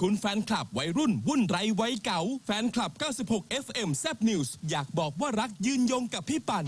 คุณแฟนคลับวัยรุ่นวุ่นไรวัยเก่า แฟนคลับ 96 FM แซบนิวส์อยากบอกว่ารักยืนยงกับพี่ปั่น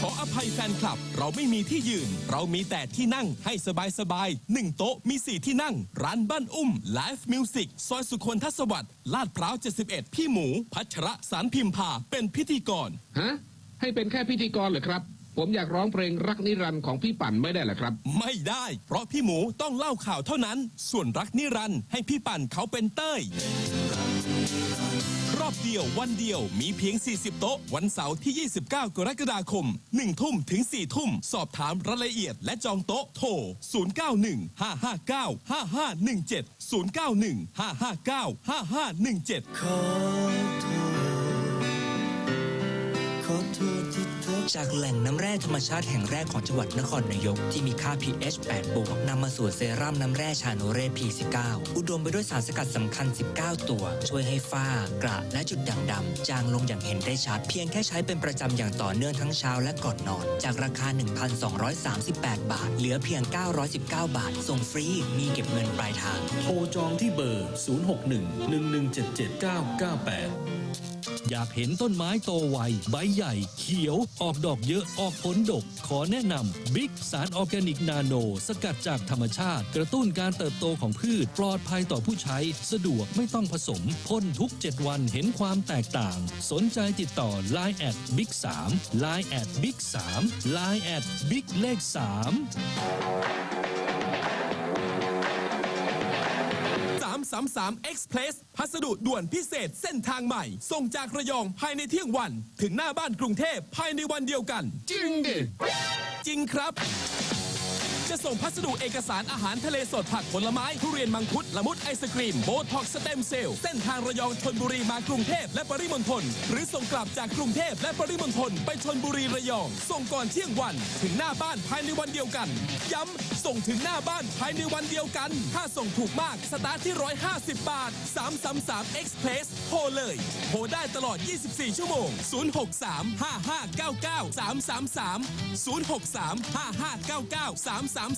ขออภัยแฟนคลับเราไม่มีที่ยืน เรามีแต่ที่นั่งให้สบายสบายๆหนึ่งโต๊ะมี4ที่นั่ง ร้านบ้านอุ้มไลฟ์มิวสิกซอยสุคนทัศวรรษลาดพร้าว 71 พี่หมู พัชระสารพิมพาเป็นพิธีกร ฮะ ให้เป็นแค่พิธีกรเหรอครับ ผมอยากร้องเพลงรักนิรันดร์ของพี่ปั่นไม่ได้เหรอครับ ไม่ได้ เพราะพี่หมูต้องเล่าข่าวเท่านั้น ส่วนรักนิรันดร์ให้พี่ปั่นเขาเป็นเต้ย รอบเดียววันเดียวมีเพียง 40 โต๊ะ วันเสาร์ที่ 29 กรกฎาคม 1 ทุ่มถึง 4 ทุ่ม สอบถามรายละเอียดและจองโต๊ะโทร 091 559 5517 091 559 5517 จากแหล่งน้ำแร่ธรรมชาติแห่งแรกของจังหวัดนครนายก ที่มีค่า pH 8 บวกนำมาสู่เซรั่มน้ำแร่ชาโนเร่ P19 อุดมไปด้วยสารสกัดสำคัญ 19 ตัว ช่วยให้ฝ้า กระและจุดด่างดำจางลงอย่างเห็นได้ชัด เพียงแค่ใช้เป็นประจำอย่างต่อเนื่องทั้งเช้าและก่อนนอน จากราคา 1,238 บาท เหลือเพียง 919 บาท ส่งฟรีมีเก็บเงินปลายทาง โทรจองที่เบอร์ 0611177998 อยากเห็นต้นไม้โตไว ใบใหญ่ เขียว ออกดอกเยอะ ออกผลดก ขอแนะนำบิ๊กสารออร์แกนิกนาโน สกัดจากธรรมชาติ กระตุ้นการเติบโตของพืช ปลอดภัยต่อผู้ใช้ สะดวกไม่ต้องผสมพ่นทุก 7 วันเห็นความแตกต่าง สนใจติดต่อ Line แอดบิ๊ก3 Line แอดบิ๊ก3 Line แอดบิ๊กเลข3 333 Express พัสดุด่วนพิเศษเส้นทางใหม่ ส่งจากระยองภายในเที่ยงวัน ถึงหน้าบ้านกรุงเทพภายในวันเดียวกัน จริงดิ จริงครับ จะส่งพัสดุเอกสารอาหารทะเลสดผักผลไม้ ทุเรียนมังคุด ละมุดไอศกรีม โบท็อกสเต็มเซลล์เส้นทางระยองชนบุรีมากรุงเทพและปริมณฑลหรือส่งกลับจากกรุงเทพและปริมณฑลไปชนบุรีระยอง ส่งก่อนเที่ยงวัน ถึงหน้าบ้านภายในวันเดียวกัน ย้ำส่งถึงหน้าบ้านภายในวันเดียวกัน ถ้าส่งถูกมากสตาร์ทที่ 150 บาท 333 Express โทรเลยโทรได้ตลอด 24 ชั่วโมง 063 5599 333 063 5599 3 33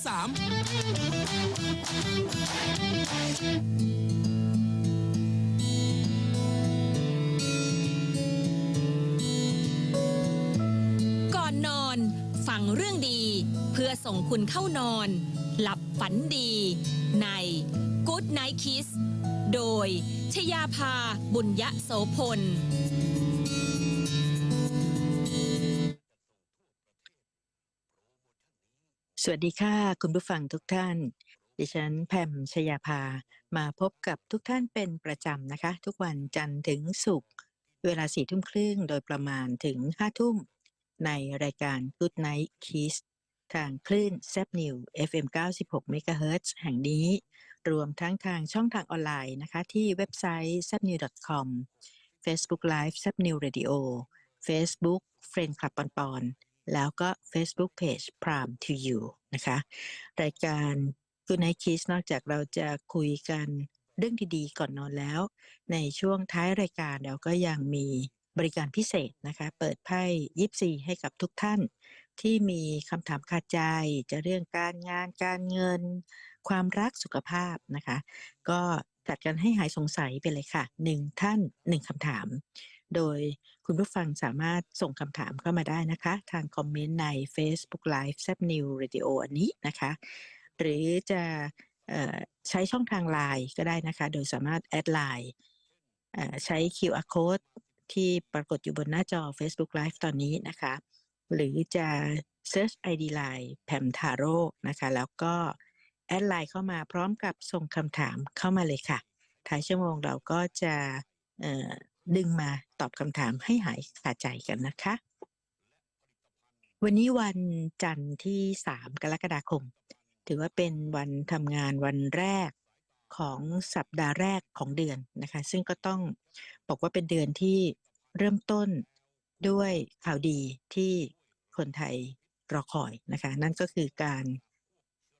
นอนฟังเรื่องดีเพื่อส่งคุณเข้านอน หลับฝันดี ใน Good Night Kiss โดยชยาภาบุญยะโสพล สวัสดีค่ะ คุณผู้ฟังทุกท่าน ดิฉันแพมชยาภา มาพบกับทุกท่านเป็นประจำนะคะ ทุกวันจันทร์ถึงศุกร์เวลาสี่ทุ่มครึ่งโดยประมาณถึงห้าทุ่ม ในรายการ Good Night Kiss ทางคลื่น z e p New FM 96 MHz แห่งนี้ รวมทั้งทางช่องทางออนไลน์นะคะ ที่เว็บไซต์ z e p new com Facebook Live z e p New Radio Facebook Friend Club ปอนปอน แล้วก็ Facebook Page Prime to You นะคะ รายการ Good Night Kiss นอกจากเราจะคุยกันเรื่องดีๆ ก่อนนอนแล้ว ในช่วงท้ายรายการเราก็ยังมีบริการพิเศษนะคะ เปิดไพ่ยิปซีให้กับทุกท่าน ที่มีคำถามคาใจ จะเรื่องการงานการเงิน ความรักสุขภาพนะคะ ก็จัดกันให้หายสงสัยไปเลยค่ะหนึ่งท่านหนึ่งคำถาม โดย คุณผู้ฟังสามารถส่งคำถามเข้ามาได้นะคะ ทางคอมเมนต์ใน Facebook Live แซ p New Radio อันนี้นะคะ หรือจะออใช้ช่องทางไลน์ก็ได้นะคะ โดยสามารถแอดไลน์ใช้ QR code ที่ปรากฏอยู่บนหน้าจอ Facebook Live ตอนนี้นะคะ หรือจะ Search ID Line แพมทาโร่นะคะ แล้วก็แอดไลน์เข้ามาพร้อมกับส่งคำถามเข้ามาเลยค่ะ ท้ายชั่วโมงเราก็จะ ดึงมาตอบคำถามให้หายขาดใจกันนะคะ วันนี้วันจันทร์ที่ 3 กรกฎาคม ถือว่าเป็นวันทำงานวันแรกของสัปดาห์แรกของเดือนนะคะ ซึ่งก็ต้องบอกว่าเป็นเดือนที่เริ่มต้นด้วยข่าวดีที่คนไทยรอคอยนะคะ นั่นก็คือการ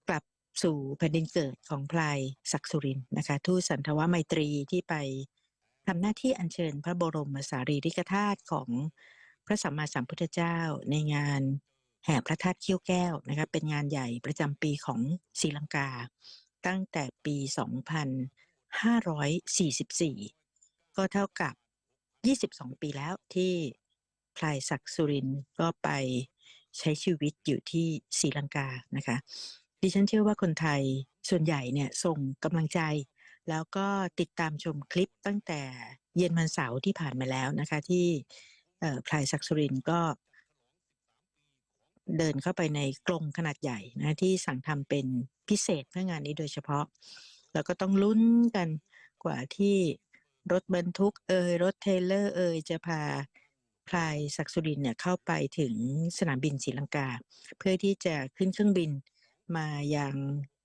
กลับสู่แผ่นดินเกิดของพลายศักดิ์สุรินนะคะ ทูตสันทวไมตรีที่ไป ทำหน้าที่อัญเชิญพระบรมสารีริกธาตุของพระสัมมาสัมพุทธเจ้าในงานแห่พระธาตุเขี้ยวแก้วนะคะเป็นงานใหญ่ประจำปีของศรีลังกา ตั้งแต่ปี 2544 ก็เท่ากับ 22 ปีแล้วที่พลายศักดิ์สุรินก็ไปใช้ชีวิตอยู่ที่ศรีลังกานะคะดิฉันเชื่อว่าคนไทยส่วนใหญ่เนี่ยส่งกำลังใจ แล้วก็ติดตามชมคลิปตั้งแต่เย็นวันเสาร์ที่ผ่านมาแล้วนะคะ ที่พลายศักสุรินก็เดินเข้าไปในกรงขนาดใหญ่นะที่สั่งทำเป็นพิเศษเพื่องานนี้โดยเฉพาะ แล้วก็ต้องลุ้นกันกว่าที่รถบรรทุกเอยรถเทเลอร์เอยจะพาพลายศักสุรินเนี่ยเข้าไปถึงสนามบินศรีลังกา เพื่อที่จะขึ้นเครื่องบินมายัง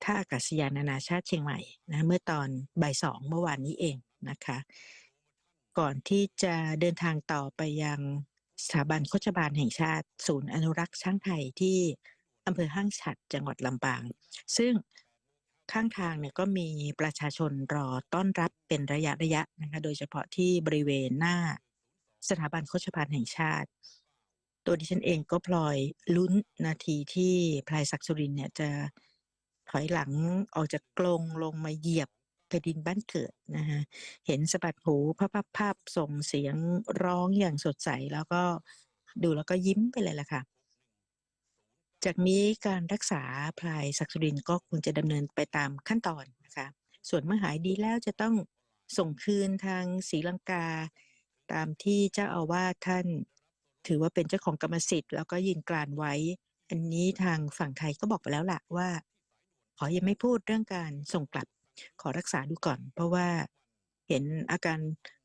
ท่าอากาศยานนานาชาติเชียงใหม่นะเมื่อตอนบ่ายสองเมื่อวานนี้เองนะคะ ก่อนที่จะเดินทางต่อไปยังสถาบันโฆษบาลแห่งชาติ ศูนย์อนุรักษ์ช้างไทยที่อำเภอห้างฉัดจังหวัดลำปาง ซึ่งข้างทางเนี่ยก็มีประชาชนรอต้อนรับเป็นระยะระยะนะคะโดยเฉพาะที่บริเวณหน้าสถาบันโฆษบาลแห่งชาติ ตัวดิฉันเองก็พลอยลุ้นนาทีที่พลายศักดิ์สุรินเนี่ยจะ ถอยหลังออกจากกรงลงมาเหยียบแผ่นดินบ้านเกิดนะฮะเห็นสะบัดหูพับพับภาพส่งเสียงร้องอย่างสดใสแล้วก็ดูแล้วก็ยิ้มไปเลยล่ะค่ะ จากนี้การรักษาพลายศักดิ์สุรินก็ควรจะดำเนินไปตามขั้นตอนนะคะ ส่วนเมื่อหายดีแล้วจะต้องส่งคืนทางศรีลังกา ตามที่เจ้าอาวาสท่าน ถือว่าเป็นเจ้าของกรรมสิทธิ์แล้วก็ยืนกรานไว้ อันนี้ทางฝั่งไทยก็บอกไปแล้วล่ะว่า ขอยังไม่พูดเรื่องการส่งกลับ ขอรักษาดูก่อน เพราะว่าเห็นอาการ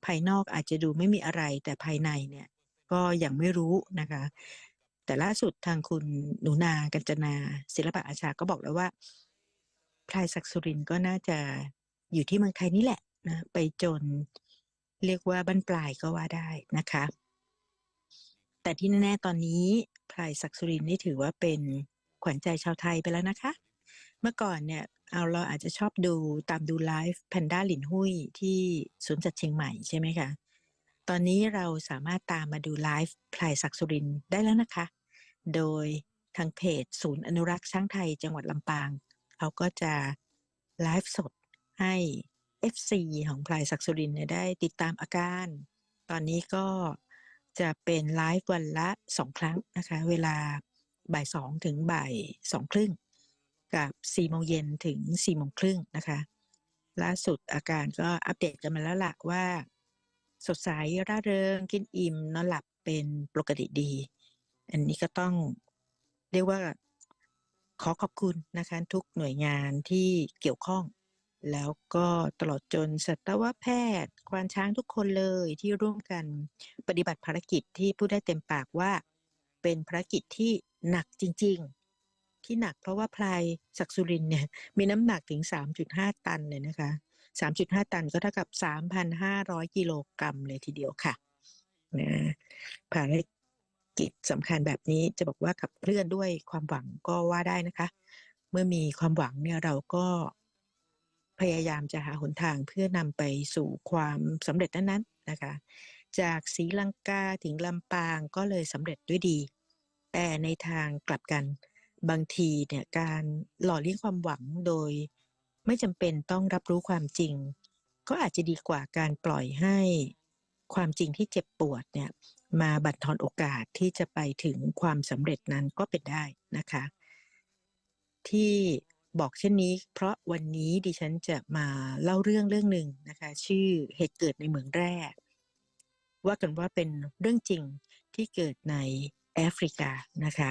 ภายนอกอาจจะดูไม่มีอะไรแต่ภายในเนี่ย ก็ยังไม่รู้นะคะ แต่ล่าสุดทางคุณหนูนากัญจนา ศิลปะอาชาก็บอกแล้วว่าพลายศักสุรินก็น่าจะอยู่ที่เมืองไทยนี่แหละนะไปจนเรียกว่าบั้นปลายก็ว่าได้นะคะ แต่ที่แน่ๆตอนนี้พลายศักสุรินนี่ถือว่าเป็นขวัญใจชาวไทยไปแล้วนะคะ เมื่อก่อนเนี่ยเอาเราอาจจะชอบดูตามดูไลฟ์แพนด้าหลินหุ้ยที่สวนสัตว์เชียงใหม่ใช่ไหมคะ ตอนนี้เราสามารถตามมาดูไลฟ์พลายศักสุรินได้แล้วนะคะ โดยทางเพจศูนย์อนุรักษ์ช้างไทยจังหวัดลำปางเขาก็จะไลฟ์สดให้ FC ของพลายศักสุรินได้ติดตามอาการ ตอนนี้ก็จะเป็นไลฟ์วันละสองครั้งนะคะ เวลาบ่ายสองถึงบ่ายสองครึ่ง กับ4โมงเย็นถึง4โมงครึ่งนะคะล่าสุดอาการก็อัปเดตกันมาแล้วล่ะว่า สดใสร่าเริงกินอิ่มนอนหลับเป็นปกติดี อันนี้ก็ต้องเรียกว่าขอขอบคุณนะคะทุกหน่วยงานที่เกี่ยวข้อง แล้วก็ตลอดจนสัตวแพทย์ ควานช้างทุกคนเลยที่ร่วมกันปฏิบัติภารกิจที่พูดได้เต็มปากว่า เป็นภารกิจที่หนักจริงๆ ที่หนักเพราะว่าพลายศักสุรินเนี่ยมีน้ำหนักถึง 3.5 ตันเลยนะคะ 3.5 ตันก็เท่ากับ 3,500 กิโลกรัมเลยทีเดียวค่ะนะภารกิจสำคัญแบบนี้จะบอกว่าขับเคลื่อนด้วยความหวังก็ว่าได้นะคะ เมื่อมีความหวังเนี่ยเราก็พยายามจะหาหนทางเพื่อนำไปสู่ความสำเร็จนั้นๆนะคะ จากศรีลังกาถึงลำปางก็เลยสำเร็จด้วยดี แต่ในทางกลับกัน บางทีเนี่ยการหล่อเลี้ยงความหวังโดย ไม่จำเป็นต้องรับรู้ความจริง ก็อาจจะดีกว่าการปล่อยให้ความจริงที่เจ็บปวดเนี่ยมาบั่นทอนโอกาสที่จะไปถึงความสำเร็จนั้นก็เป็นได้นะคะ ที่บอกเช่นนี้ เพราะวันนี้ดิฉันจะมาเล่าเรื่องเรื่องหนึ่งนะคะ ชื่อเหตุเกิดในเมืองแร่ว่ากันว่าเป็นเรื่องจริงที่เกิดในแอฟริกานะคะ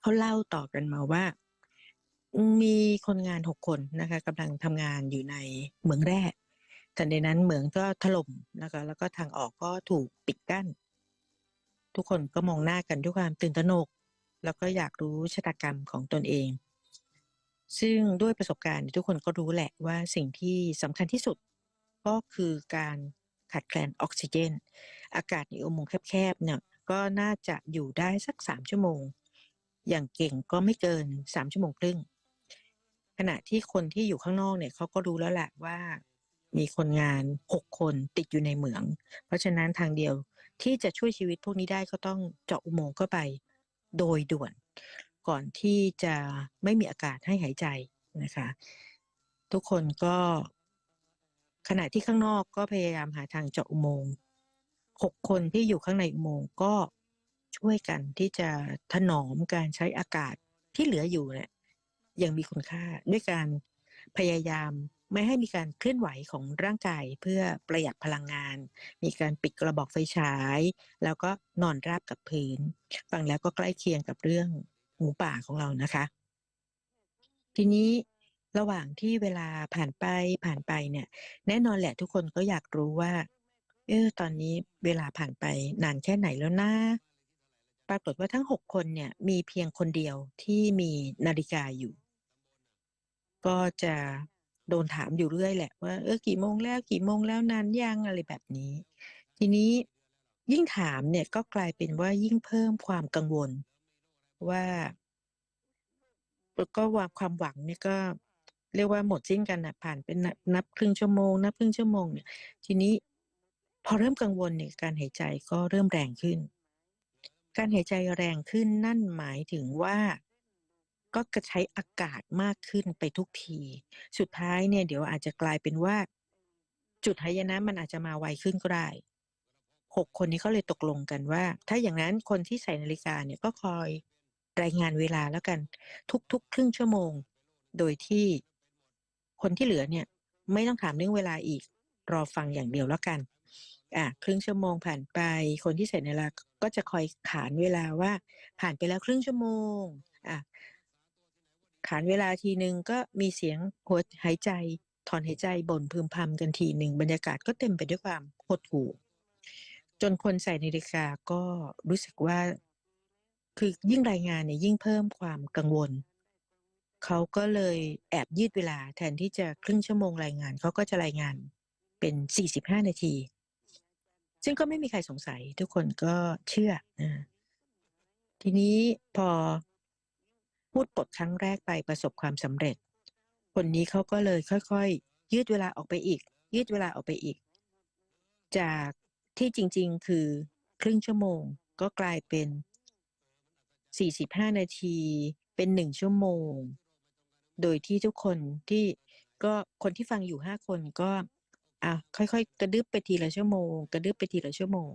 เขาเล่าต่อกันมาว่า มีคนงานหกคนนะคะกำลังทำงานอยู่ในเหมืองแร่ทันใดนั้นเหมืองก็ถล่มนะคะ แล้วก็ทางออกก็ถูกปิดกั้น ทุกคนก็มองหน้ากันด้วยความตื่นตระหนก แล้วก็อยากรู้ชะตากรรมของตนเอง ซึ่งด้วยประสบการณ์ทุกคนก็รู้แหละว่าสิ่งที่สำคัญที่สุดก็คือการขาดแคลนออกซิเจน อากาศในอุโมงค์แคบๆเนี่ยก็น่าจะอยู่ได้สักสามชั่วโมง อย่างเก่งก็ไม่เกินสามชั่วโมงครึ่ง ขณะที่คนที่อยู่ข้างนอกเนี่ยเขาก็รู้แล้วแหละว่ามีคนงานหกคนติดอยู่ในเหมือง เพราะฉะนั้นทางเดียวที่จะช่วยชีวิตพวกนี้ได้ก็ต้องเจาะอุโมงค์เข้าไปโดยด่วน ก่อนที่จะไม่มีอากาศให้หายใจนะคะ ทุกคนก็ขณะที่ข้างนอกก็พยายามหาทางเจาะอุโมงค์หกคนที่อยู่ข้างในอุโมงค์ก็ ช่วยกันที่จะถนอมการใช้อากาศที่เหลืออยู่เนี่ยยังมีคุณค่าด้วยการพยายามไม่ให้มีการเคลื่อนไหวของร่างกายเพื่อประหยัดพลังงาน มีการปิดกระบอกไฟฉาย แล้วก็นอนราบกับพื้น ฟังแล้วก็ใกล้เคียงกับเรื่องหมูป่าของเรานะคะ ทีนี้ระหว่างที่เวลาผ่านไปผ่านไปเนี่ย แน่นอนแหละทุกคนก็อยากรู้ว่า เออตอนนี้เวลาผ่านไปนานแค่ไหนแล้วนะ ปรากฏว่าทั้งหกคนเนี่ยมีเพียงคนเดียวที่มีนาฬิกาอยู่ ก็จะโดนถามอยู่เรื่อยแหละว่าเออกี่โมงแล้วกี่โมงแล้วนานยังอะไรแบบนี้ ทีนี้ยิ่งถามเนี่ยก็กลายเป็นว่ายิ่งเพิ่มความกังวล ว่าก็ว่าความหวังเนี่ยก็เรียกว่าหมดสิ้นกันนะผ่านเป็นนับครึ่งชั่วโมงนับครึ่งชั่วโมงเนี่ยทีนี้พอเริ่มกังวลเนี่ยการหายใจก็เริ่มแรงขึ้น การหายใจแรงขึ้นนั่นหมายถึงว่าก็กระใช้อากาศมากขึ้นไปทุกที สุดท้ายเนี่ยเดี๋ยวอาจจะกลายเป็นว่า จุดหายนะมันอาจจะมาไวขึ้นก็ได้หกคนนี้ก็เลยตกลงกันว่า ถ้าอย่างนั้นคนที่ใส่นาฬิกาเนี่ยก็คอยรายงานเวลาแล้วกัน ทุกๆ ครึ่งชั่วโมง โดยที่คนที่เหลือเนี่ย ไม่ต้องถามเรื่องเวลาอีก รอฟังอย่างเดียวแล้วกัน อะครึ่งชั่วโมงผ่านไป คนที่ใส่นาฬิกาก็จะคอยขานเวลาว่า ผ่านไปแล้วครึ่งชั่วโมงอะขานเวลาทีหนึ่งก็มีเสียงหัวหายใจถอนหายใจบ่นพึมพำกันทีหนึ่งบรรยากาศก็เต็มไปด้วยความหดหู่จนคนใส่นาฬิกาก็รู้สึกว่า คือยิ่งรายงานเนี่ยยิ่งเพิ่มความกังวล เขาก็เลยแอบยืดเวลา แทนที่จะครึ่งชั่วโมงรายงานเขาก็จะรายงานเป็น 45 นาที ซึ่งก็ไม่มีใครสงสัย ทุกคนก็เชื่อนะทีนี้พอพูดบทครั้งแรกไปประสบความสำเร็จ คนนี้เขาก็เลยค่อยๆ ยืดเวลาออกไปอีก ยืดเวลาออกไปอีก จากที่จริง ๆ คือครึ่งชั่วโมงก็กลายเป็น 45 นาทีเป็นหนึ่งชั่วโมง โดยที่ทุกคนที่ก็คนที่ฟังอยู่ห้าคนก็ อะค่อยๆ กระดึบไปทีละชั่วโมง กระดึบไปทีละชั่วโมง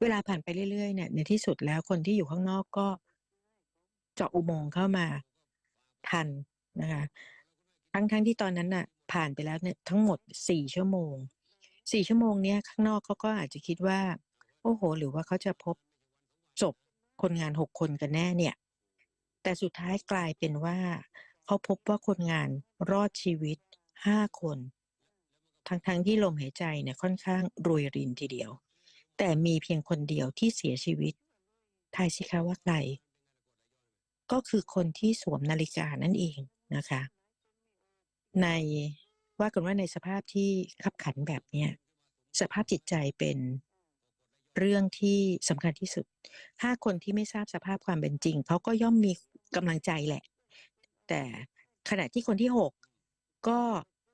เวลาผ่านไปเรื่อยๆเนี่ยในที่สุดแล้วคนที่อยู่ข้างนอกก็เจาะอุโมงค์เข้ามาทันนะคะทั้งทั้งที่ตอนนั้นน่ะ ผ่านไปแล้วเนี่ยทั้งหมดสี่ชั่วโมงสี่ชั่วโมงเนี้ยข้างนอกเขาก็อาจจะคิดว่า โอ้โห หรือว่าเขาจะพบศพคนงานหกคนกันแน่เนี่ย แต่สุดท้ายกลายเป็นว่าเขาพบว่าคนงานรอดชีวิตห้าคน ทั้งทั้งที่ลมหายใจเนี่ยค่อนข้างรวยรินทีเดียว แต่มีเพียงคนเดียวที่เสียชีวิตทายสิคะว่าใคร ก็คือคนที่สวมนาฬิกานั่นเองนะคะ ในว่ากันว่าในสภาพที่ขับขันแบบเนี้ยสภาพจิตใจเป็นเรื่องที่สำคัญที่สุด ถ้าคนที่ไม่ทราบสภาพความเป็นจริงเขาก็ย่อมมีกำลังใจแหละ แต่ขณะที่คนที่หกก็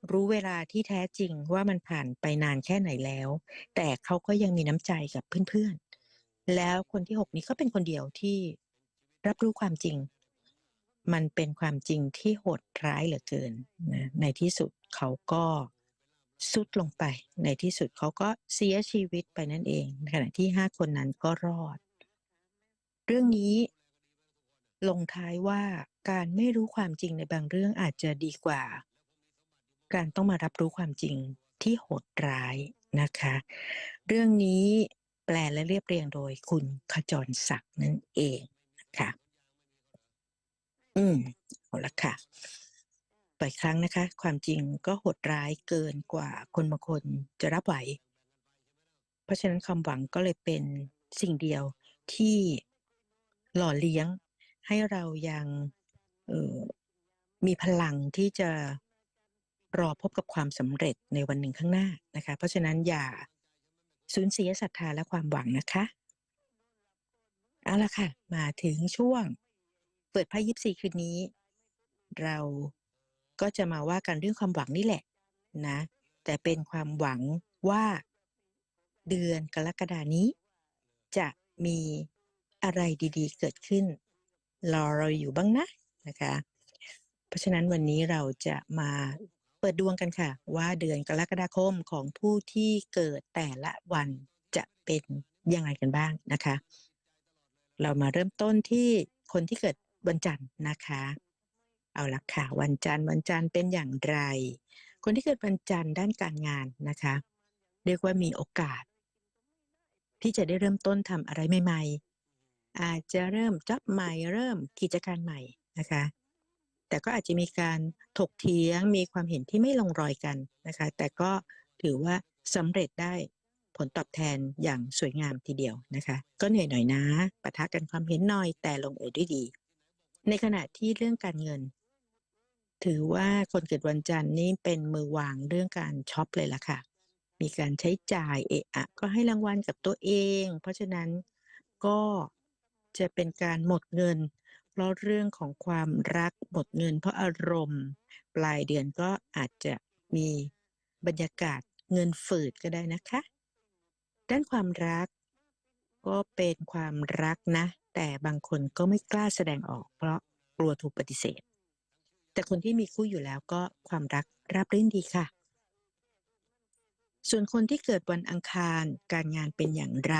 รู้เวลาที่แท้จริงว่ามันผ่านไปนานแค่ไหนแล้ว แต่เขาก็ยังมีน้ำใจกับเพื่อนๆ แล้วคนที่หกนี้ก็เป็นคนเดียวที่รับรู้ความจริง มันเป็นความจริงที่โหดร้ายเหลือเกินนะในที่สุดเขาก็สุดลงไป ในที่สุดเขาก็เสียชีวิตไปนั่นเอง ขณะที่ห้าคนนั้นก็รอด เรื่องนี้ลงท้ายว่าการไม่รู้ความจริงในบางเรื่องอาจจะดีกว่า การต้องมารับรู้ความจริงที่โหดร้ายนะคะ เรื่องนี้แปลและเรียบเรียงโดยคุณขจรศักดิ์นั่นเองนะคะอืมเอาละค่ะบ่อยครั้งนะคะ ความจริงก็โหดร้ายเกินกว่าคนบางคนจะรับไหว เพราะฉะนั้นความหวังก็เลยเป็นสิ่งเดียวที่หล่อเลี้ยงให้เรายังออมีพลังที่จะ รอพบกับความสำเร็จในวันหนึ่งข้างหน้านะคะ เพราะฉะนั้นอย่าสูญเสียศรัทธาและความหวังนะคะเอาละค่ะ มาถึงช่วง เปิดไพ่ยิปซีคืนนี้ เราก็จะมาว่ากันเรื่องความหวังนี่แหละนะ แต่เป็นความหวังว่าเดือนกรกฎานี้ จะมีอะไรดีๆ เกิดขึ้น รอเราอยู่บ้างนะนะคะ เพราะฉะนั้นวันนี้เราจะมา เปิดดวงกันค่ะ ว่าเดือนกรกฎาคมของผู้ที่เกิดแต่ละวันจะเป็นยังไงกันบ้างนะคะ เรามาเริ่มต้นที่คนที่เกิดวันจันทร์นะคะ เอาละค่ะ วันจันทร์วันจันทร์เป็นอย่างไร คนที่เกิดวันจันทร์ด้านการงานนะคะ เรียกว่ามีโอกาส ที่จะได้เริ่มต้นทำอะไรใหม่ๆอาจจะเริ่มจ็อบใหม่เริ่มกิจการใหม่นะคะ แต่ก็อาจจะมีการถกเถียงมีความเห็นที่ไม่ลงรอยกันนะคะแต่ก็ถือว่าสำเร็จได้ผลตอบแทนอย่างสวยงามทีเดียวนะคะ ก็เหนื่อยหน่อยนะปะทะกันความเห็นหน่อยแต่ลงเอยด้วยดี ในขณะที่เรื่องการเงิน ถือว่าคนเกิดวันจันทร์นี่เป็นมือวางเรื่องการช็อปเลยล่ะค่ะ มีการใช้จ่ายเอะอะ ก็ให้รางวัลกับตัวเอง เพราะฉะนั้นก็จะเป็นการหมดเงิน เพราะเรื่องของความรักหมดเงินเพราะอารมณ์ ปลายเดือนก็อาจจะมีบรรยากาศเงินฝืดก็ได้นะคะ ด้านความรักก็เป็นความรักนะ แต่บางคนก็ไม่กล้าแสดงออก เพราะกลัวถูกปฏิเสธ แต่คนที่มีคู่อยู่แล้วก็ความรักราบรื่นดีค่ะ ส่วนคนที่เกิดวันอังคารการงานเป็นอย่างไร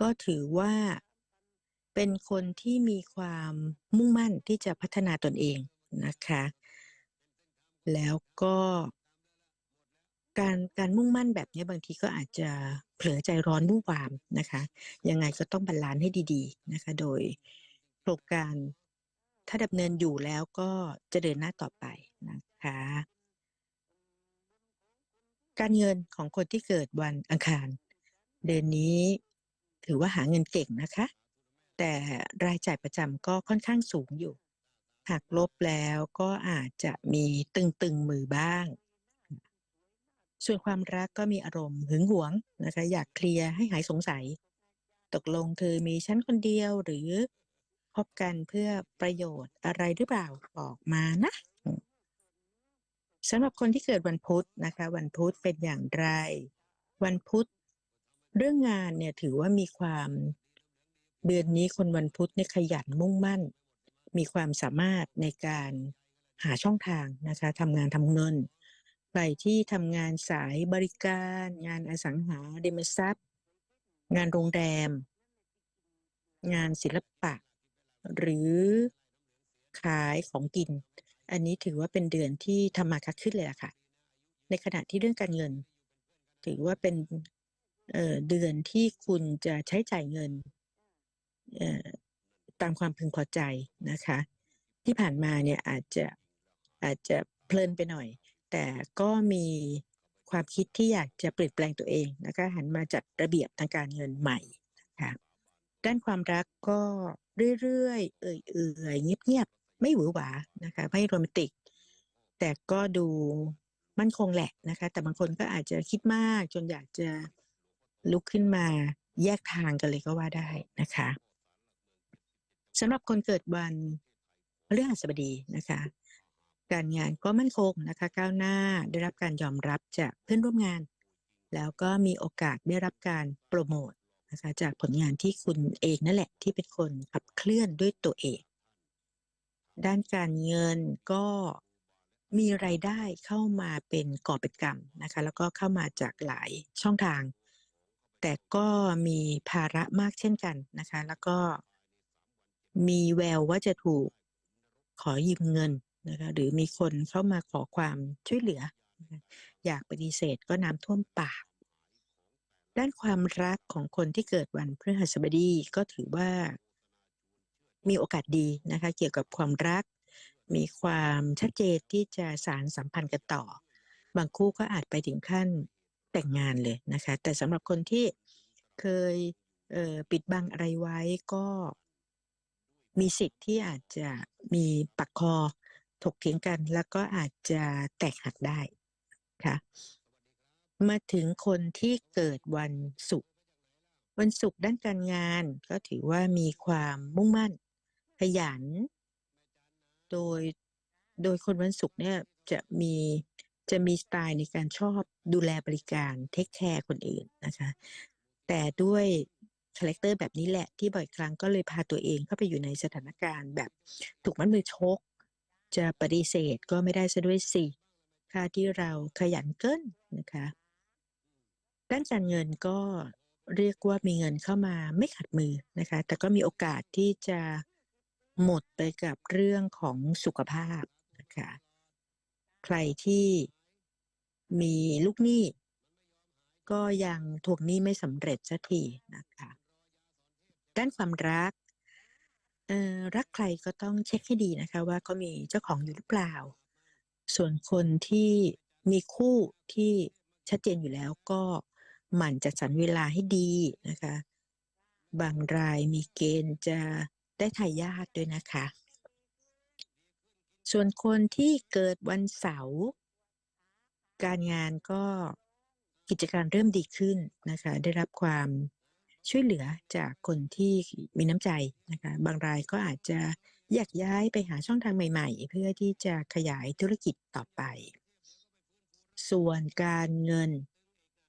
ก็ถือว่า เป็นคนที่มีความมุ่งมั่นที่จะพัฒนาตนเองนะคะ แล้วก็การการมุ่งมั่นแบบนี้บางทีก็อาจจะเผลอใจร้อนวู่วามนะคะ ยังไงก็ต้องบาลานซ์ให้ดีๆนะคะ โดยโครงการถ้าดำเนินอยู่แล้วก็จะเดินหน้าต่อไปนะคะ การเงินของคนที่เกิดวันอังคาร เดือนนี้ถือว่าหาเงินเก่งนะคะ แต่รายจ่ายประจำก็ค่อนข้างสูงอยู่ หากลบแล้วก็อาจจะมีตึงๆมือบ้าง ส่วนความรักก็มีอารมณ์หึงหวงนะคะ อยากเคลียร์ให้หายสงสัย ตกลงเธอมีฉันคนเดียวหรือพบกันเพื่อประโยชน์อะไรหรือเปล่าบอกมานะสำหรับคนที่เกิดวันพุธนะคะ วันพุธเป็นอย่างไร วันพุธเรื่องงานเนี่ยถือว่ามีความ เดือนนี้คนวันพุธเนี่ยขยันมุ่งมั่น มีความสามารถในการหาช่องทางนะคะทำงานทำเงินใครที่ทำงานสายบริการ งานอสังหาริมทรัพย์ งานโรงแรม งานศิลปะ หรือขายของกิน อันนี้ถือว่าเป็นเดือนที่ทำมาค้าขึ้นเลยล่ะค่ะ ในขณะที่เรื่องการเงิน ถือว่าเป็นเเดือนที่คุณจะใช้จ่ายเงิน ตามความพึงพอใจนะคะ ที่ผ่านมาเนี่ยอาจจะอาจจะเพลินไปหน่อย แต่ก็มีความคิดที่อยากจะเปลี่ยนแปลงตัวเองนะคะหันมาจัดระเบียบทางการเงินใหม่นะคะด้านความรักก็เรื่อยๆ เอื่อยๆเงียบๆไม่หวือหวานะคะไม่โรแมนติก แต่ก็ดูมั่นคงแหละนะคะ แต่บางคนก็อาจจะคิดมากจนอยากจะลุกขึ้นมาแยกทางกันเลยก็ว่าได้นะคะ สำหรับคนเกิดวันพฤหัสบดีนะคะ การงานก็มั่นคงนะคะก้าวหน้าได้รับการยอมรับจากเพื่อนร่วมงาน แล้วก็มีโอกาสได้รับการโปรโมทนะคะจากผลงานที่คุณเองนั่นแหละที่เป็นคนขับเคลื่อนด้วยตัวเอง ด้านการเงินก็มีรายได้เข้ามาเป็นกอบเป็นกำนะคะแล้วก็เข้ามาจากหลายช่องทาง แต่ก็มีภาระมากเช่นกันนะคะ แล้วก็ มีแววว่าจะถูกขอยืมเงินนะคะหรือมีคนเข้ามาขอความช่วยเหลือ อยากปฏิเสธก็น้ำท่วมปาก ด้านความรักของคนที่เกิดวันพฤหัสบดีก็ถือว่ามีโอกาสดีนะคะเกี่ยวกับความรัก มีความชัดเจนที่จะสารสัมพันธ์กันต่อ บางคู่ก็อาจไปถึงขั้นแต่งงานเลยนะคะ แต่สำหรับคนที่เคยปิดบังอะไรไว้ก็ มีสิทธิ์ที่อาจจะมีปักคอถกเถียงกัน แล้วก็อาจจะแตกหักได้ค่ะมาถึงคนที่เกิดวันศุกร์วันศุกร์ด้านการงาน ก็ถือว่ามีความมุ่งมั่น ขยัน โดยโดยคนวันศุกร์เนี่ยจะมีจะมีสไตล์ในการชอบดูแลบริการเทคแคร์คนอื่นนะคะ แต่ด้วย คาแรคเตอร์แบบนี้แหละที่บ่อยครั้งก็เลยพาตัวเองเข้าไปอยู่ในสถานการณ์แบบถูกมัดมือชก จะปฏิเสธก็ไม่ได้ซะด้วยสิค่าที่เราขยันเกินนะคะด้านการเงินก็เรียกว่ามีเงินเข้ามาไม่ขัดมือนะคะ แต่ก็มีโอกาสที่จะหมดไปกับเรื่องของสุขภาพนะคะใครที่มีลูกหนี้ก็ยังทวงหนี้ไม่สำเร็จสักทีนะคะ ด้านความรักเออรักใครก็ต้องเช็คให้ดีนะคะ ว่าเขามีเจ้าของอยู่หรือเปล่า ส่วนคนที่มีคู่ที่ชัดเจนอยู่แล้วก็หมั่นจัดสรรเวลาให้ดีนะคะ บางรายมีเกณฑ์จะได้ทายาทด้วยนะคะ ส่วนคนที่เกิดวันเสาร์การงานก็กิจการเริ่มดีขึ้นนะคะ ได้รับความ ช่วยเหลือจากคนที่มีน้ำใจนะคะบางรายก็อาจจะแยากย้ายไปหาช่องทางใหม่ ๆ เพื่อที่จะขยายธุรกิจต่อไป ส่วนการเงิน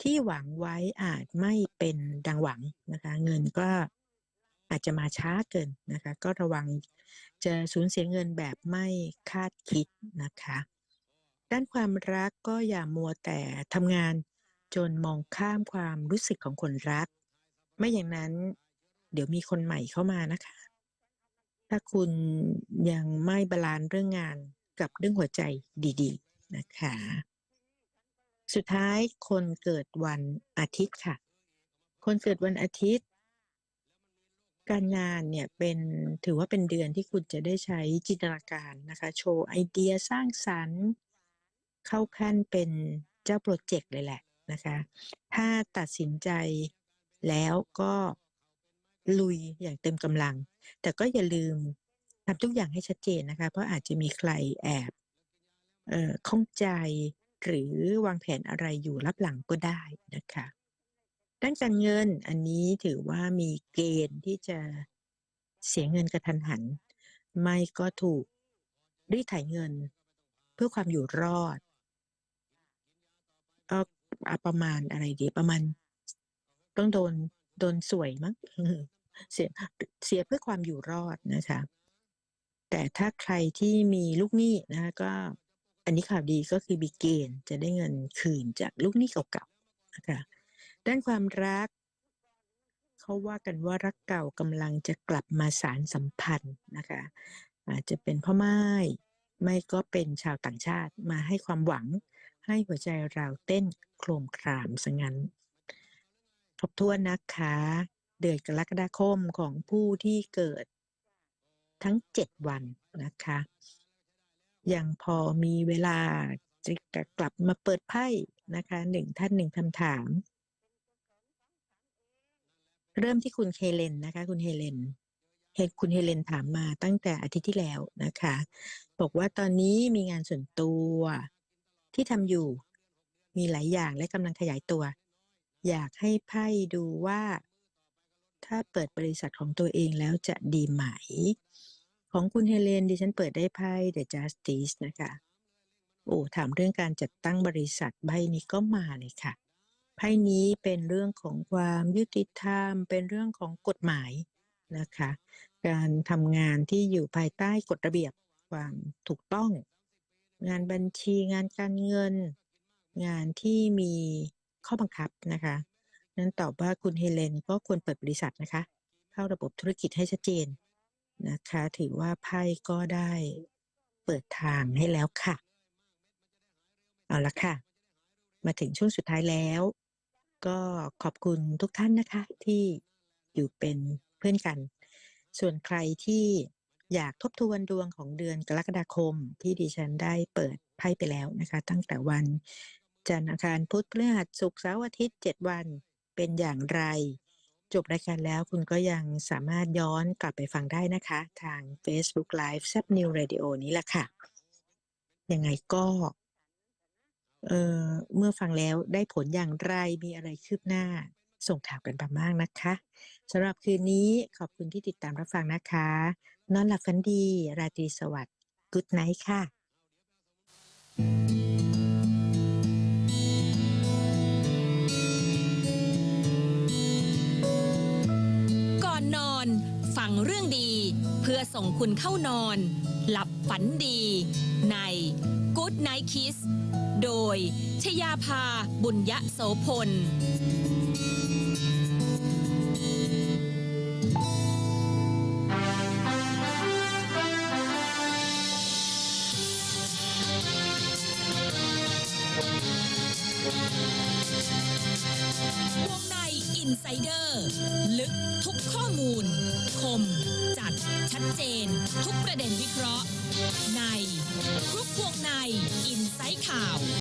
ที่หวังไว้อาจไม่เป็นดังหวังนะคะ เงินก็อาจจะมาช้าเกินนะคะ ก็ระวังจะสูญเสียเงินแบบไม่คาดคิดนะคะ ด้านความรักก็อย่ามัวแต่ทำงานจนมองข้ามความรู้สึกของคนรัก ไม่อย่างนั้น เดี๋ยวมีคนใหม่เข้ามานะคะ ถ้าคุณยังไม่บาลานซ์เรื่องงานกับเรื่องหัวใจดีๆนะคะ สุดท้ายคนเกิดวันอาทิตย์ค่ะ คนเกิดวันอาทิตย์ การงานเนี่ยเป็นถือว่าเป็นเดือนที่คุณจะได้ใช้จินตนาการนะคะ โชว์ไอเดียสร้างสรรค์ เข้าขั้นเป็นเจ้าโปรเจกต์เลยแหละนะคะ ถ้าตัดสินใจ แล้วก็ลุยอย่างเต็มกำลัง แต่ก็อย่าลืมทำทุกอย่างให้ชัดเจนนะคะ เพราะอาจจะมีใครแอบเอ่อข้องใจหรือวางแผนอะไรอยู่รับหลังก็ได้นะคะด้านการเงินอันนี้ถือว่ามีเกณฑ์ที่จะเสียเงินกระทันหัน ไม่ก็ถูกรีดไถเงิน เพื่อความอยู่รอดก็อะประมาณอะไรดีประมาณ ต้องโดนโดนสวยมั้งเสียเสียเพื่อความอยู่รอดนะคะ แต่ถ้าใครที่มีลูกหนี้นะคะก็อันนี้ข่าวดีก็คือมีเกณฑ์จะได้เงินคืนจากลูกหนี้เก่าๆนะคะด้านความรักเขาว่ากันว่ารักเก่ากำลังจะกลับมาสารสัมพันธ์นะคะ อาจจะเป็นพ่อไม้ไม่ก็เป็นชาวต่างชาติมาให้ความหวังให้หัวใจเราเต้นโครมครามซะงั้น ทบทวนนะคะ เดือนกรกฎาคมของผู้ที่เกิดทั้ง7วันนะคะ ยังพอมีเวลาจะกลับมาเปิดไพ่นะคะหนึ่งท่านหนึ่งคำถาม เริ่มที่คุณเฮเลนนะคะ คุณเฮเลนเห็นคุณเฮเลนถามมาตั้งแต่อาทิตย์ที่แล้วนะคะ บอกว่าตอนนี้มีงานส่วนตัวที่ทำอยู่มีหลายอย่างและกำลังขยายตัว อยากให้ไพ่ดูว่า ถ้าเปิดบริษัทของตัวเองแล้วจะดีไหม ของคุณเฮเลนดิฉันเปิดได้ไพ่ The Justice นะคะ โอ้ถามเรื่องการจัดตั้งบริษัทใบนี้ก็มาเลยค่ะไพ่นี้เป็นเรื่องของความยุติธรรม เป็นเรื่องของกฎหมายนะคะ การทำงานที่อยู่ภายใต้กฎระเบียบความถูกต้อง งานบัญชีงานการเงิน งานที่มี ข้อบังคับนะคะนั้นตอบว่าคุณเฮเลนก็ควรเปิดบริษัทนะคะ เข้าระบบธุรกิจให้ชัดเจนนะคะ ถือว่าไพ่ก็ได้เปิดทางให้แล้วค่ะ เอาละค่ะ มาถึงช่วงสุดท้ายแล้ว ก็ขอบคุณทุกท่านนะคะ ที่อยู่เป็นเพื่อนกัน ส่วนใครที่อยากทบทวนดวงของเดือนกรกฎาคมที่ดิฉันได้เปิดไพ่ไปแล้วนะคะ ตั้งแต่วัน จันทร์อังคารพุธพฤหัสศุกร์เสาร์อาทิตย์7วันเป็นอย่างไร จบรายการแล้วคุณก็ยังสามารถย้อนกลับไปฟังได้นะคะ ทาง Facebook Live แซ b New Radio นี้แหละค่ะ ยังไงก็เออเมื่อฟังแล้วได้ผลอย่างไรมีอะไรคืบหน้า ส่งข่าวกันมามากนะคะสำหรับคืนนี้ขอบคุณที่ติดตามรับฟังนะคะ นอนหลับฝันดี ราตรีสวัสดิ์ Good night ค่ะก่อนนอนฟัง เรื่องดี เพื่อส่งคุณเข้านอน หลับฝันดี ใน Good Night Kiss โดยชยาภาบุญยโสพล ทุกประเด็นวิเคราะห์ในครุกวงในอินไซต์ข่าว